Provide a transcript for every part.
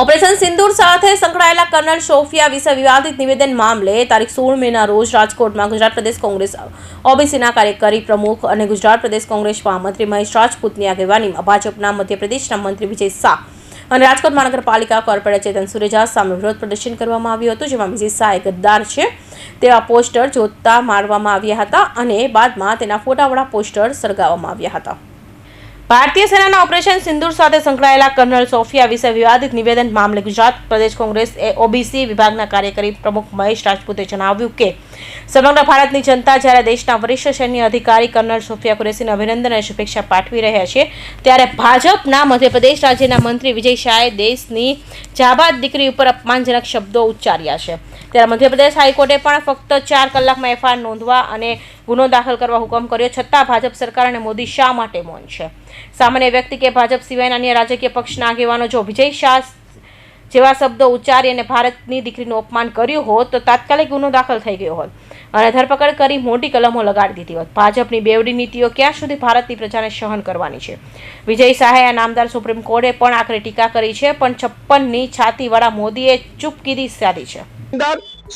Operation સિંદૂર સાથે સંકળાયેલા kernel Sofia વિશે વિવાદિત નિવેદન મામલે તારીખ સોળ મેના રોજ રાજકોટમાં ગુજરાત પ્રદેશ કોંગ્રેસ, ઓબીસીના કાર્યકારી પ્રમુખ અને ગુજરાત પ્રદેશ કોંગ્રેસ મહામંત્રી મહેશ રાજપૂતની આગેવાનીમાં ભાજપના મધ્યપ્રદેશના મંત્રી વિજય શાહ અને રાજકોટ મહાનગરપાલિકા કોર્પોરેટર ચેતન સુરેજા સામે વિરોધ પ્રદર્શન કરવામાં આવ્યું હતું, જેમાં વિજય શાહ ગદ્દાર છે. તેવા પોસ્ટર જોતા મારવામાં આવ્યા હતા અને બાદમાં તેના ફોટાવાળા પોસ્ટર સળગાવવામાં આવ્યા હતા. ભારતીય સેનાના ઓપરેશન સિંદૂર સાથે સંકળાયેલા કર્નલ સોફિયા વિશે વિવાદિત નિવેદન મામલે ગુજરાત પ્રદેશ કોંગ્રેસ એ ઓબીસી વિભાગના કાર્યકારી પ્રમુખ મહેશ રાજપૂતે જણાવ્યું કે, સમગ્ર ભારતની જનતા જ્યારે દેશના વરિષ્ઠ સૈન્ય અધિકારી કર્નલ સોફિયા કુરેશીને અભિનંદન અને શુભેચ્છા પાઠવી રહ્યા છે, ત્યારે ભાજપના મધ્યપ્રદેશ રાજ્યના મંત્રી વિજય શાહે દેશની જાબાદ દીકરી ઉપર અપમાનજનક શબ્દો ઉચ્ચાર્યા છે. ત્યારે મધ્યપ્રદેશ હાઈકોર્ટે પણ ફક્ત ચાર કલાકમાં એફઆઈઆર નોંધવા અને ગુનો દાખલ કરવા હુકમ કર્યો, છતાં ભાજપ સરકાર અને મોદી શા માટે મૌન છે? સામાન્ય વ્યક્તિ કે ભાજપ સિવાયના અન્ય રાજકીય પક્ષના આગેવાનો જો વિજય શાહ જેવા શબ્દો ઉચ્ચારી અને ભારતની દીકરીનું અપમાન કર્યું હોત, તો તાત્કાલિક ગુનો દાખલ થઈ ગયો હોત. અને ધરપકડ કરી મોટી કલમો લગાડી દીધી હોત. ભાજપની બેવડી નીતિઓ ક્યાં સુધી ભારતની પ્રજાને સહન કરવાની છે? વિજય શાહે આ નામદાર સુપ્રીમ કોર્ટે પણ આખરે ટીકા કરી છે, પણ છપ્પનની છાતીવાળા મોદીએ ચૂપકીદી સાધી છે.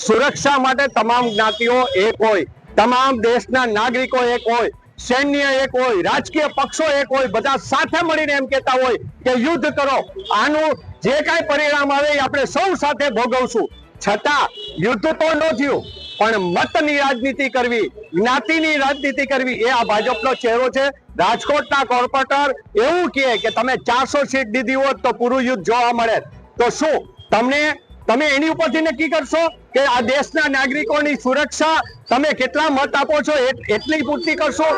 સુરક્ષા માટે તમામ જ્ઞાતિઓ એક હોય, તમામ દેશના નાગરિકો એક હોય સૈન્ય એક હોય, રાજકીય પક્ષો એક હોય, બધા સાથે મળીને એમ કહેતા હોય કે યુદ્ધ કરો. આનું જે કાંઈ પરિણામ આવે એ આપણે સૌ સાથે ભોગવશું. છતાં યુદ્ધ તો ન થયું, પણ મતની રાજનીતિ કરવી, જ્ઞાતિની રાજનીતિ કરવી, એ આ ભાજપનો ચહેરો છે. રાજકોટના કોર્પોરેટર એવું કહે કે તમે ચારસો સીટ દીધી હોત તો પૂરું યુદ્ધ જોવા મળે તો શું, તમને તમે એની ઉપરથી નક્કી કરશો કે આ દેશના નાગરિકોની સુરક્ષા તમે કેટલા મત આપો છો એટ- એટલી પૂર્તિ કરશો?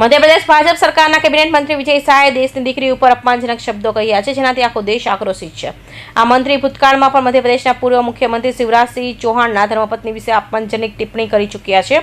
મધ્યપ્રદેશ ભાજપ સરકારના કેબિનેટ મંત્રી વિજય શાહે દેશની દીકરી ઉપર અપમાનજનક શબ્દો કહ્યા છે, જેનાથી આખો દેશ આક્રોશિત છે. આ મંત્રી ભૂતકાળમાં પણ મધ્યપ્રદેશના પૂર્વ મુખ્યમંત્રી શિવરાજસિંહ ચૌહાણના ધર્મપત્ની વિશે અપમાનજનક ટિપ્પણી કરી ચૂક્યા છે.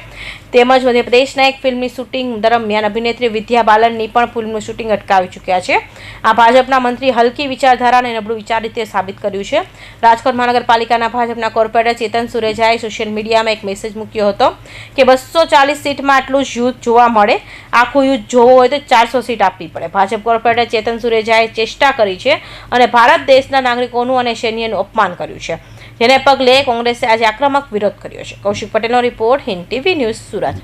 તેમજ મધ્યપ્રદેશના એક ફિલ્મની શૂટિંગ દરમિયાન અભિનેત્રી વિદ્યા બાલનની પણ ફિલ્મનું શૂટિંગ અટકાવી ચૂક્યા છે. આ ભાજપના મંત્રી હલકી વિચારધારા અને નબળું વિચાર રીતે સાબિત કર્યું છે. રાજકોટ મહાનગરપાલિકાના ભાજપના કોર્પોરેટર ચેતન સુરેજાએ સોશિયલ મીડિયામાં એક મેસેજ મૂક્યો હતો કે બસો ચાલીસ સીટમાં આટલું જ યુદ્ધ જોવા મળે. આખું યુદ્ધ જોવો હોય તો ચારસો સીટ આપવી પડે. ભાજપ કોર્પોરેટર ચેતન સુરેજાએ ચેષ્ટા કરી છે અને ભારત દેશના નાગરિકોનું અને સૈન્યનું અપમાન કર્યું છે. જેને પગલે કોંગ્રેસે આજે આક્રમક વિરોધ કર્યો છે. કૌશિક પટેલનો report Hind TV news Surat.